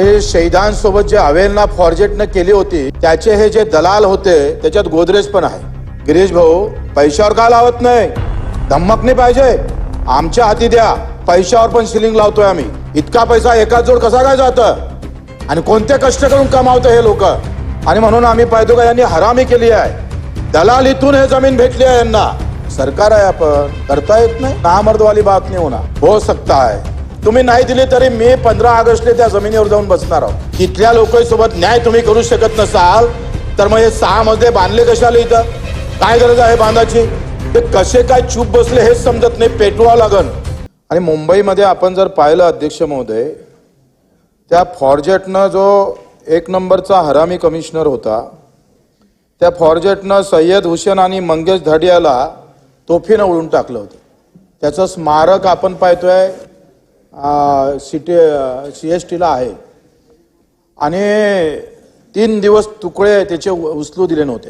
हे शहीदांसोबत जे अवेलना फॉर्जेटनं केली होती त्याचे हे जे दलाल होते त्याच्यात गोदरेज पण आहे. गिरीश भाऊ पैशावर का लावत नाही? धम्मक नाही पाहिजे. आमच्या हाती द्या. पैशावर पण सिलिंग लावतोय आम्ही. इतका पैसा एकाच जोड कसा काय जात? आणि कोणते कष्ट करून कमावतं हे लोक? आणि म्हणून आम्ही पाहतो का यांनी हरामी केली आहे. दलालीतून हे जमीन भेटली आहे यांना. सरकार आहे आपण. करता येत नाही. नामर्दवाली बात नाही होणार. हो सकता आहे. तुम्ही नाही दिली तरी मी पंधरा ऑगस्टला त्या जमिनीवर जाऊन बसणार आहोत. तिथल्या लोकांसोबत न्याय तुम्ही करू शकत नसाल तर मग हे सहा मध्ये बांधले कशाला इथं? काय गरज आहे बांधाची ते कसे काय चूप बसले हेच समजत नाही पेटवावं लागन. आणि मुंबईमध्ये आपण जर पाहिलं अध्यक्ष महोदय त्या फॉर्जेटनं जो एक नंबरचा हरामी कमिशनर होता त्या फॉर्जेटनं सय्यद हुसेन आणि मंगेश धडियाला तोफीनं उडून टाकलं होतं. त्याचं स्मारक आपण पाहतोय सिटी सी एस टीला आहे. आणि तीन दिवस तुकडे त्याचे उ- उचलू दिले नव्हते.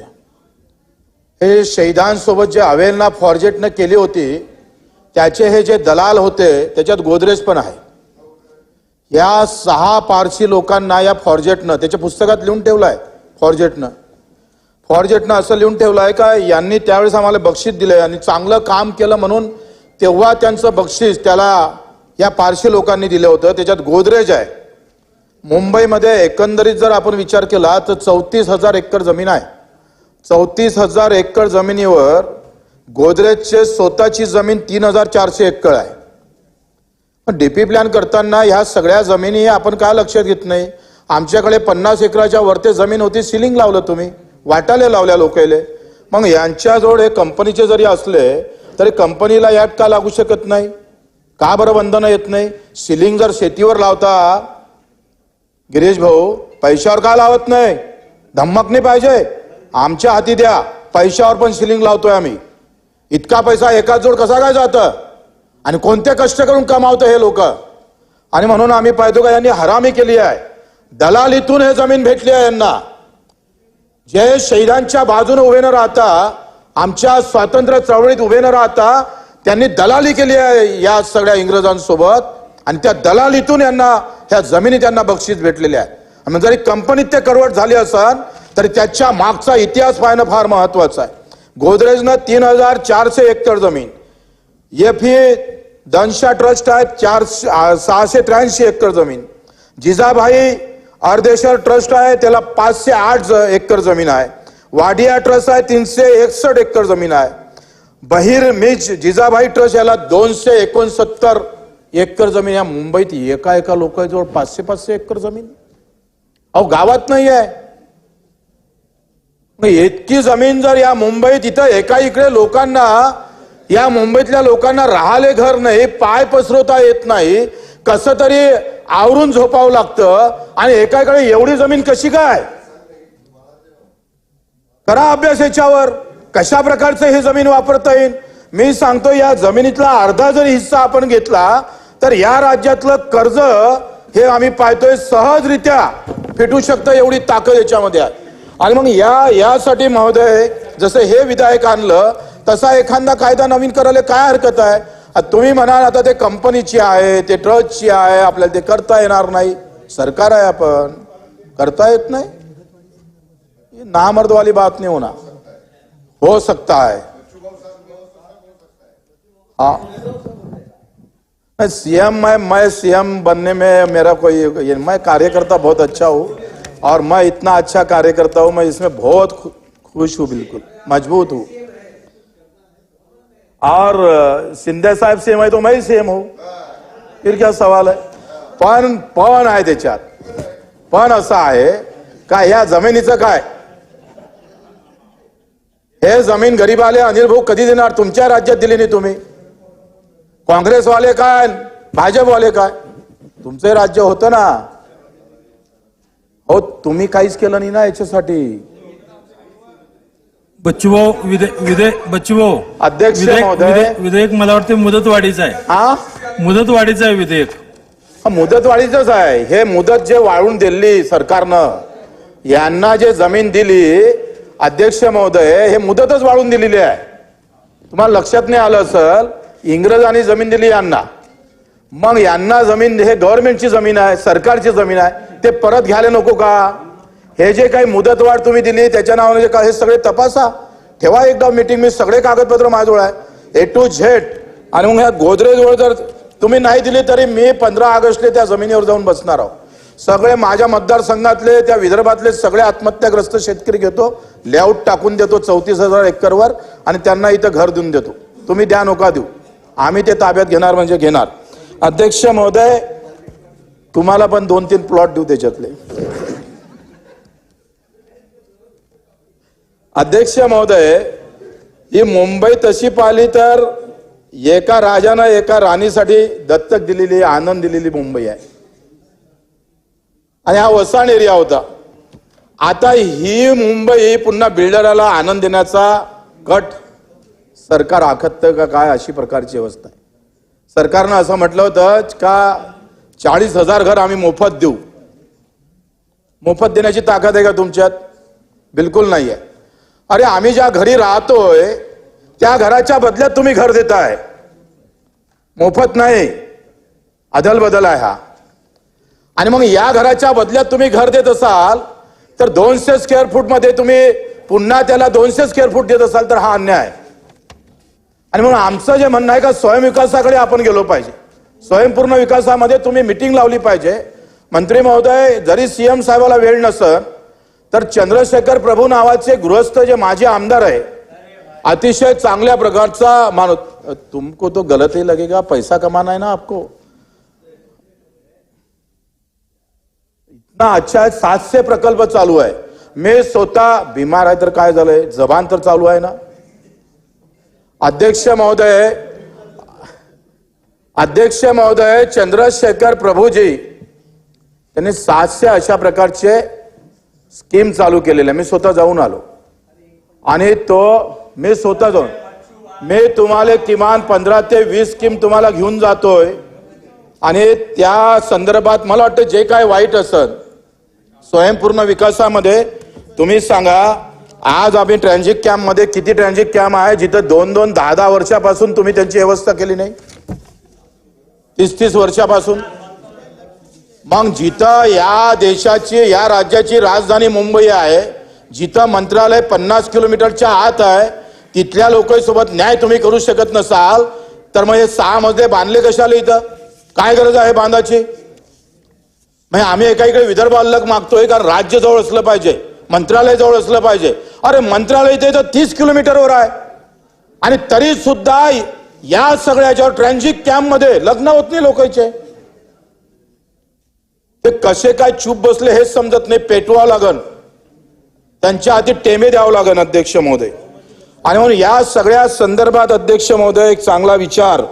हे शहीदांसोबत जे अवेलना फॉर्जेटनं केली होती त्याचे हे जे दलाल होते त्याच्यात गोदरेज पण आहे. या सहा पारसी लोकांना या फॉर्जेटनं त्याच्या पुस्तकात लिहून ठेवलं आहे फॉर्जेटनं. फॉर्जेटनं असं लिहून ठेवलं आहे का यांनी त्यावेळेस आम्हाला बक्षीस दिलंय आणि चांगलं काम केलं म्हणून तेव्हा त्यांचं बक्षीस त्याला या पारशी लोकांनी दिलं होतं. त्याच्यात गोदरेज आहे. मुंबईमध्ये एकंदरीत जर आपण विचार केला तर चौतीस हजार एकर जमीन आहे. चौतीस हजार एकर जमिनीवर गोदरेजचे स्वतःची जमीन तीन हजार चारशे एकर आहे. पण डीपी प्लॅन करताना ह्या सगळ्या जमिनी आपण काय लक्षात घेत नाही? आमच्याकडे पन्नास एकराच्या वरती जमीन होती सिलिंग लावलं तुम्ही. वाटाले लावल्या लोकायले. मग यांच्याजवळ हे कंपनीचे जरी असले तरी कंपनीला यात का लागू शकत नाही? का बरं बंधनं येत नाही? सिलिंग जर शेतीवर लावता गिरीश भाऊ पैशावर का लावत नाही? धम्मक नाही पाहिजे. आमच्या हाती द्या. पैशावर पण सिलिंग लावतोय आम्ही. इतका पैसा एकाच जोड कसा काय जात? आणि कोणते कष्ट करून कमावतं हे लोक? आणि म्हणून आम्ही पाहतो का यांनी हरामी केली आहे. दलालीतून हे जमीन भेटली आहे यांना. जे शहीदांच्या बाजूने उभे न राहता आमच्या स्वातंत्र्य चळवळीत उभे न राहता त्यांनी दलाली केली आहे या सगळ्या इंग्रजांसोबत. आणि त्या दलालीतून यांना ह्या जमिनी त्यांना बक्षीस भेटलेल्या आहे. आणि जरी कंपनीत ते करवट झाली असन तरी त्याच्या मागचा इतिहास पाहणं फार महत्वाचं आहे. गोदरेजनं तीन हजार चारशे एकर जमीन एफ ही दनशा ट्रस्ट आहे चार सहाशे त्र्याऐंशी एकर जमीन. जिजाभाई अर्धेश्वर ट्रस्ट आहे त्याला पाचशे आठ ज- एकर जमीन आहे. वाडिया ट्रस्ट आहे तीनशे एकसष्ट एकर जमीन आहे. बहिर मिज जिजाभाई ट्रस्ट याला दोनशे एकोणसत्तर एकर जमीन. या मुंबईत एका एका लोकांजवळ पाचशे पाचशे एकर जमीन. अहो गावात नाही आहे. मग इतकी जमीन जर या मुंबईत इथं एका इकडे लोकांना या मुंबईतल्या लोकांना राहाले घर नाही पाय पसरवता येत नाही कसं तरी आवरून झोपावं लागतं आणि एकाकडे एवढी जमीन कशी काय? करा अभ्यास याच्यावर. कशा प्रकारचं हे जमीन वापरता येईल? मी सांगतो या जमिनीतला अर्धा जरी हिस्सा आपण घेतला तर या राज्यातलं कर्ज हे आम्ही पाहतोय सहजरित्या फेटू शकतं एवढी ताकद याच्यामध्ये आहे. आणि मग या यासाठी महोदय जसं हे विधायक आणलं तसा एखादा कायदा नवीन करायला काय हरकत आहे? तुम्ही म्हणाल आता ते कंपनीची आहे ते ट्रस्टची आहे आपल्याला ते करता येणार नाही. सरकार आहे आपण. करता येत नाही. नामर्दवाली बात नाही होणार. हो सकता है। हाँ। मैं सीएम मैं मैं सीएम बनने में मेरा कोई मैं कार्यकर्ता बहुत अच्छा हूँ और मैं इतना अच्छा कार्यकर्ता हूँ मैं इसमें बहुत खुश हूँ बिल्कुल मजबूत हूँ। और शिंदे साहेब सीएम है तो मैं ही सीएम हूँ। फिर क्या सवाल है? पण पण आहे त्याच्यात पण असं आहे का या जमिनीचं काय? हे जमीन गरीबाले अनिल भाऊ कधी देणार? तुमच्या राज्यात दिली नाही तुम्ही. काँग्रेसवाले काय? भाजपवाले काय? तुमचं राज्य होतं ना. हो तुम्ही काहीच केलं नाही ना याच्यासाठी. बच्चूभाऊ विधेयक विधेयक बच्चूभाऊ. अध्यक्ष विधेयक विधेयक- मला वाटते मुदतवाढीचं आहे. हा? मुदतवाढीचं आहे विधेयक. हा, मुदतवाढीच आहे. हे मुदत जे वाढवून दिली सरकारनं यांना जे जमीन दिली अध्यक्ष महोदय हे मुदतच वाढवून दिलेली आहे. तुम्हाला लक्षात नाही आलं असल इंग्रजांनी जमीन दिली यांना. मग यांना जमीन हे गव्हर्नमेंटची जमीन आहे सरकारची जमीन आहे ते परत घ्यायला नको का? हे जे काही मुदतवाढ तुम्ही दिली त्याच्या नावाने जे का हे सगळे तपासा. ठेवा एकदा मीटिंग मी सगळे कागदपत्र माझ्याजवळ आहे. ए टू झेड आणि मग ह्या गोदरेजवळ जर तुम्ही नाही दिली तरी मी पंधरा ऑगस्टले त्या जमिनीवर जाऊन बसणार आहोत सगळे माझ्या मतदारसंघातले त्या विदर्भातले सगळे आत्महत्याग्रस्त शेतकरी घेतो लेआउट टाकून देतो चौतीस हजार एकरवर आणि त्यांना इथं घर देऊन देतो. तुम्ही द्या नका देऊ. आम्ही ते ताब्यात घेणार म्हणजे घेणार. अध्यक्ष महोदय तुम्हाला पण दोन तीन प्लॉट देऊ त्याच्यातले. अध्यक्ष महोदय ही मुंबई तशी पाहिली तर एका राजानं एका राणीसाठी दत्तक दिलेली आनंद दिलेली मुंबई आहे. आणि हा वसाण एरिया होता. आता ही मुंबई पुन्हा बिल्डराला आनंद देण्याचा गट सरकार आखत का काय अशी प्रकारची अवस्था आहे. सरकारनं असं म्हटलं होतं का चाळीस हजार घर आम्ही मोफत देऊ. मोफत देण्याची ताकद आहे का तुमच्यात? बिलकुल नाही आहे. अरे आम्ही ज्या घरी राहतोय त्या घराच्या बदल्यात तुम्ही घर देताय. मोफत नाही. अदल बदल आहे हा. आणि मग या घराच्या बदल्यात तुम्ही घर देत असाल तर दोनशे स्क्वेअर फूटमध्ये तुम्ही पुन्हा त्याला दोनशे स्क्वेअर फूट देत असाल तर हा अन्याय. आहे आणि म्हणून आमचं जे म्हणणं आहे का स्वयंविकासाकडे आपण गेलो पाहिजे. स्वयंपूर्ण विकासामध्ये तुम्ही मिटिंग लावली पाहिजे. मंत्री महोदय जरी सीएम साहेबाला वेळ नसन तर चंद्रशेखर प्रभू नावाचे गृहस्थ जे माजी आमदार आहे अतिशय चांगल्या प्रकारचा माणूस तुमको तो गलत ही लगेगा पैसा कमाना है ना आपको. ना अच्छा सातशे प्रकल्प चालू आहे. मी स्वतः बिमार आहे तर काय झालंय? जबान तर चालू आहे ना? अध्यक्ष महोदय अध्यक्ष महोदय चंद्रशेखर प्रभूजी त्यांनी सातशे अशा प्रकारचे स्कीम चालू केलेले मी स्वतः जाऊन आलो. आणि तो मी स्वतः जाऊन मी तुम्हाला किमान पंधरा ते वीस स्कीम तुम्हाला घेऊन जातोय. आणि त्या संदर्भात मला वाटतं जे काय वाईट असत स्वयंपूर्ण विकासामध्ये तुम्ही सांगा आज आम्ही ट्रॅन्झिट कॅम्पमध्ये किती ट्रॅन्झिट कॅम्प आहे जिथं दोन दोन दहा दहा वर्षापासून तुम्ही त्यांची व्यवस्था केली नाही? तीस तीस वर्षापासून? मग जिथं या देशाची या राज्याची राजधानी मुंबई आहे जिथं मंत्रालय पन्नास किलोमीटरच्या आत आहे तिथल्या लोकांसोबत न्याय तुम्ही करू शकत नसाल तर मग हे सहा मजले बांधले कशाला इथं? काय गरज आहे बांधाची म्हणजे आम्ही एका इकडे विदर्भ अलग मागतोय कारण राज्य जवळ असलं पाहिजे मंत्रालय जवळ असलं पाहिजे. अरे मंत्रालय इथे तर तीस किलोमीटरवर आहे. आणि तरी सुद्धा या सगळ्याच्यावर ट्रॅन्झिट कॅम्पमध्ये लग्न होत नाही लोकांचे. ते कसे काय चूप बसले हेच समजत नाही पेटवावं लागन. त्यांच्या आधी टेमे द्यावं लागन अध्यक्ष महोदय. आणि म्हणून या सगळ्या संदर्भात अध्यक्ष महोदय एक चांगला विचार.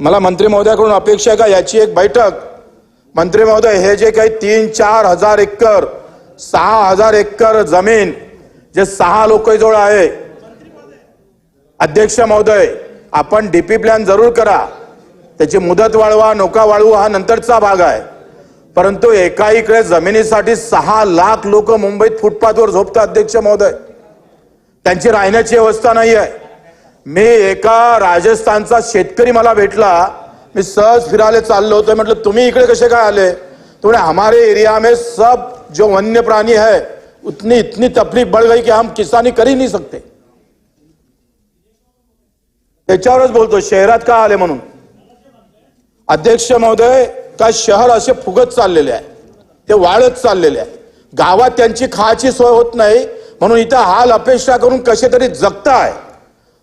मला मंत्री महोदयाकडून अपेक्षा आहे का? याची एक बैठक. मंत्री महोदय हे जे काही तीन चार हजार एकर सहा हजार एकर जमीन जे सहा लोकजवळ आहे अध्यक्ष महोदय आपण डीपी प्लॅन जरूर करा. त्याची मुदत वाढवा नौका वाढवा हा नंतरचा भाग आहे. परंतु एका इकडे जमिनीसाठी सहा लाख लोक मुंबईत फुटपाथवर झोपतात अध्यक्ष महोदय. त्यांची राहण्याची व्यवस्था नाही आहे मी एका राजस्थानचा शेतकरी मला भेटला मी सहज फिरायला चाललो होतो. म्हटलं तुम्ही इकडे कसे काय आले? तो हमारे एरिया में सब जो वन्य प्राणी है उतनी इतनी तकलीफ बढ़ गई कि हम किसानी करी नाही नहीं सकते. त्याच्यावरच बोलतो शहरात का आले म्हणून? अध्यक्ष महोदय का शहर असे फुगत चाललेले आहे. ते वाढत चाललेले आहे. गावात त्यांची खायची सोय होत नाही. म्हणून इथं हाल अपेक्षा करून कसे तरी जगताय.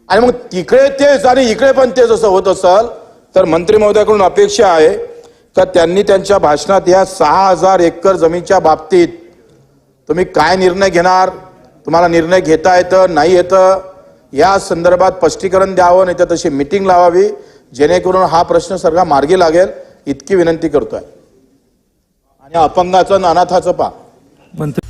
आणि मग तिकडे तेच आणि इकडे पण तेच असं होत असल तर मंत्री महोदयाकडून अपेक्षा आहे का त्यांनी त्यांच्या भाषणात या सहा हजार एकर जमीनच्या बाबतीत तुम्ही काय निर्णय घेणार? तुम्हाला निर्णय घेता येतं नाही येतं? या संदर्भात स्पष्टीकरण द्यावं नाही तर तशी मिटिंग लावावी जेणेकरून हा प्रश्न सगळा मार्गी लागेल. इतकी विनंती करतोय. आणि अपंगाचं अनाथाचं पा मंत्री